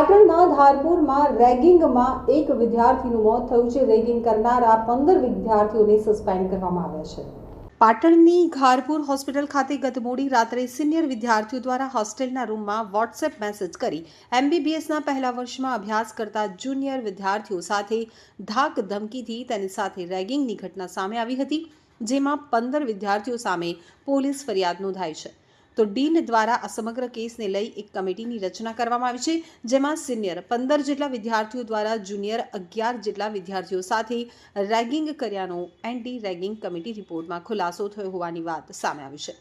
પાટણના ધારપુરમાં રેગિંગમાં એક વિદ્યાર્થીનું મોત થયું છે. રેગિંગ કરનારા પંદર વિદ્યાર્થીઓને સસ્પેન્ડ કરવામાં આવ્યા છે. પાટણની ઘારપુર હોસ્પિટલ ખાતે ગત મોડી રાત્રે સિનિયર વિદ્યાર્થીઓ દ્વારા હોસ્ટેલના રૂમમાં વોટ્સએપ મેસેજ કરી એમબીબીએસના પહેલા વર્ષમાં અભ્યાસ કરતા જુનિયર વિદ્યાર્થીઓ સાથે ધાક ધમકીથી તેની સાથે રેગિંગની ઘટના સામે આવી હતી, જેમાં પંદર વિદ્યાર્થીઓ સામે પોલીસ ફરિયાદ નોંધાઈ છે. તો ડીન દ્વારા આ સમગ્ર કેસને લઈ એક કમિટીની રચના કરવામાં આવી છે, જેમાં સિનિયર પંદર જેટલા વિદ્યાર્થીઓ દ્વારા જુનિયર અગિયાર જેટલા વિદ્યાર્થીઓ સાથે રેગિંગ કર્યાનો એન્ટી રેગિંગ કમિટી રિપોર્ટમાં ખુલાસો થયો હોવાની વાત સામે આવી છે.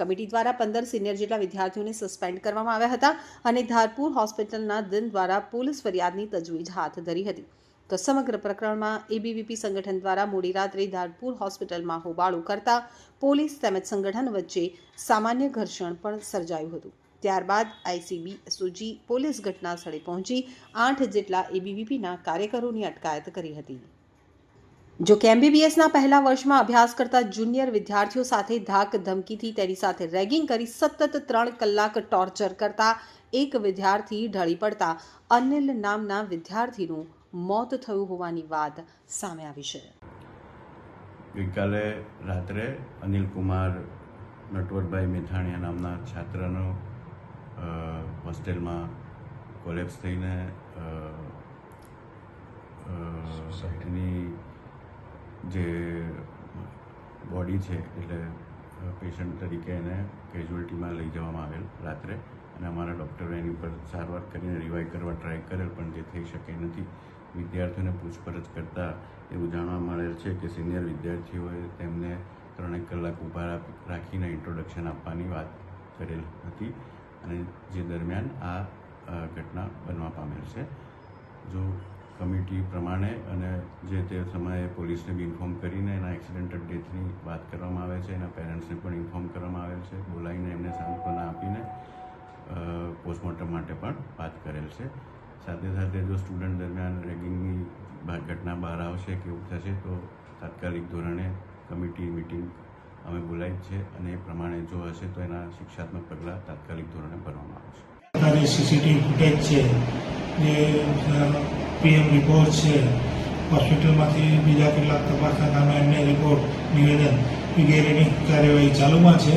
કમિટી દ્વારા પંદર સિનિયર જેટલા વિદ્યાર્થીઓને સસ્પેન્ડ કરવામાં આવ્યા હતા અને ધારપુર હોસ્પિટલના દિન દ્વારા પોલીસ ફરિયાદની તજવીજ હાથ ધરી હતી. તો સમગ્ર પ્રકરણમાં એબીવીપી સંગઠન દ્વારા મોડી રાત્રે ધારપુર હોસ્પિટલમાં હોબાળો કરતા પોલીસ તેમજ સંગઠન વચ્ચે સામાન્ય ઘર્ષણ પણ સર્જાયું હતું. ત્યારબાદ આઈસીબી એસઓજી પોલીસ ઘટના સ્થળે પહોંચી આઠ જેટલા એબીવીપીના કાર્યકરોની અટકાયત કરી હતી. જો કે એમબીબીએસના પહેલા વર્ષમાં અભ્યાસ કરતા જુનિયર વિદ્યાર્થીઓ સાથે ધાક ધમકીથી તેની સાથે રેગિંગ કરી સતત ત્રણ કલાક ટોર્ચર કરતા એક વિદ્યાર્થી ઢળી પડતા અનિલ નામના વિદ્યાર્થીનું મોત થયું હોવાની વાત સામે આવી છે. ગઈકાલે રાત્રે અનિલ કુમાર નટવરભાઈ મેથાણીયા નામના છાત્રનો હોસ્ટેલમાં કોલેપ્સ થઈને એની જે બોડી છે, એટલે પેશન્ટ તરીકે એને કેઝ્યુઅલ્ટીમાં લઈ જવામાં આવેલ રાત્રે. અને અમારા ડૉક્ટરો એની ઉપર સારવાર કરીને રિવાઈવ કરવા ટ્રાય કરેલ, પણ જે થઈ શકે નથી. વિદ્યાર્થીઓને પૂછપરછ કરતાં એવું જાણવા મળેલ છે કે સિનિયર વિદ્યાર્થીઓએ તેમને ત્રણેક કલાક ઊભા રાખ- રાખીને ઇન્ટ્રોડક્શન આપવાની વાત કરેલ હતી. અને જે દરમિયાન આ ઘટના બનવા પામેલ છે. જો કમિટી પ્રમાણે અને જે તે સમયે પોલીસને બી ઇન્ફોર્મ કરીને એના એક્સિડેન્ટલ ડેથની વાત કરવામાં આવે છે, એના પેરેન્ટ્સને પણ ઇન્ફોર્મ કરવામાં આવેલ છે, બોલાવીને એમને સાંત્વના આપીને પોસ્ટમોર્ટમ માટે પણ વાત કરેલ છે. સાથે સાથે જો સ્ટુડન્ટ દરમિયાન રેગિંગની ઘટના બહાર આવશે કે એવું થશે, તો તાત્કાલિક ધોરણે કમિટી મિટિંગ અમે બોલાવી છે અને એ પ્રમાણે જો હશે તો એના શિક્ષાત્મક પગલાં તાત્કાલિક ધોરણે ભરવામાં આવશે. સીસીટીવી ફૂટેજ છે જે પીએમ રિપોર્ટ છે. હોસ્પિટલમાંથી બીજા કેટલાક તપાસના નામે એમને રિપોર્ટ નિવેદન વગેરેની કાર્યવાહી ચાલુમાં છે.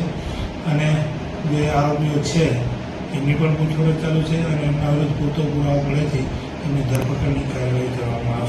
અને જે આરોપીઓ છે, એમની પણ પૂછપરછ ચાલુ છે અને એમના વિરુદ્ધ પૂરતો પુરાવો મળેથી એમની ધરપકડની કાર્યવાહી કરવામાં